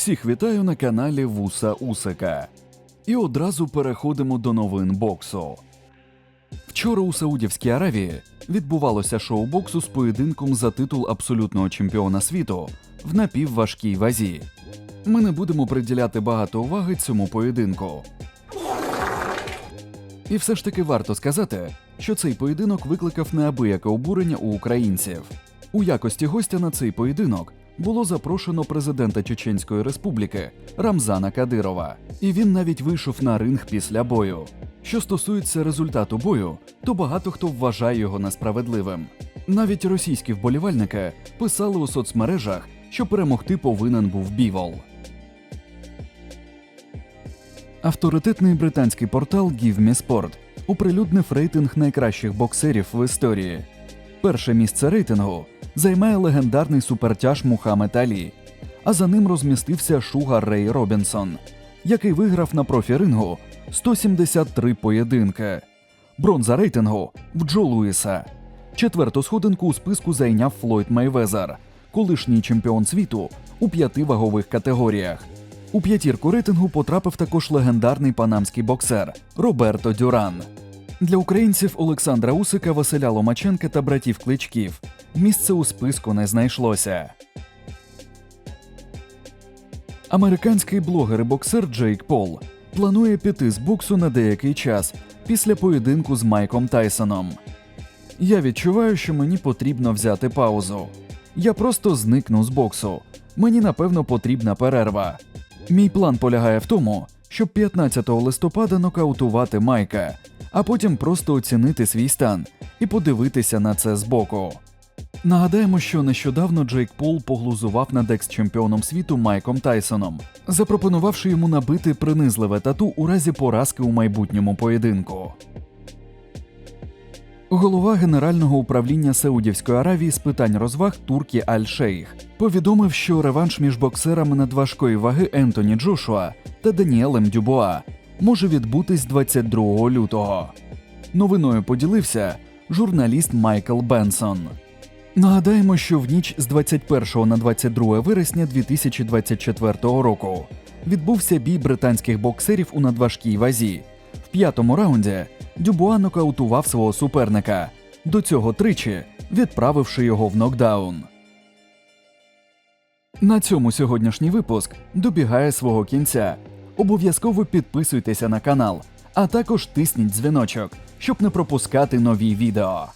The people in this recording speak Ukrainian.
Всіх вітаю на каналі Вуса Усика. І одразу переходимо до новин боксу. Вчора у Саудівській Аравії відбувалося шоу боксу з поєдинком за титул абсолютного чемпіона світу в напівважкій вазі. Ми не будемо приділяти багато уваги цьому поєдинку. І все ж таки варто сказати, що цей поєдинок викликав неабияке обурення у українців. У якості гостя на цей поєдинок було запрошено президента Чеченської Республіки Рамзана Кадирова, і він навіть вийшов на ринг після бою. Що стосується результату бою, то багато хто вважає його несправедливим. Навіть російські вболівальники писали у соцмережах, що перемогти повинен був Бівол. Авторитетний британський портал Give Me Sport оприлюднив рейтинг найкращих боксерів в історії. Перше місце рейтингу займає легендарний супертяж Мухаммед Алі, а за ним розмістився Шугар Рей Робінсон, який виграв на профі-рингу 173 поєдинки. Бронза рейтингу в Джо Луїса. Четверту сходинку у списку зайняв Флойд Майвезер, колишній чемпіон світу у п'яти вагових категоріях. У п'ятірку рейтингу потрапив також легендарний панамський боксер Роберто Дюран. Для українців Олександра Усика, Василя Ломаченка та братів Кличків місце у списку не знайшлося. Американський блогер і боксер Джейк Пол планує піти з боксу на деякий час після поєдинку з Майком Тайсоном. Я відчуваю, що мені потрібно взяти паузу. Я просто зникну з боксу. Мені напевно потрібна перерва. Мій план полягає в тому, щоб 15 листопада нокаутувати Майка, а потім просто оцінити свій стан і подивитися на це збоку. Нагадаємо, що нещодавно Джейк Пол поглузував над екс-чемпіоном світу Майком Тайсоном, запропонувавши йому набити принизливе тату у разі поразки у майбутньому поєдинку. Голова Генерального управління Саудівської Аравії з питань розваг Туркі Аль-Шейх повідомив, що реванш між боксерами надважкої ваги Ентоні Джошуа та Даніелем Дюбуа може відбутись 22 лютого. Новиною поділився журналіст Майкл Бенсон. Нагадаємо, що в ніч з 21 на 22 вересня 2024 року відбувся бій британських боксерів у надважкій вазі. В п'ятому раунді Дюбуа нокаутував свого суперника, до цього тричі відправивши його в нокдаун. На цьому сьогоднішній випуск добігає свого кінця. Обов'язково підписуйтеся на канал, а також тисніть дзвіночок, щоб не пропускати нові відео.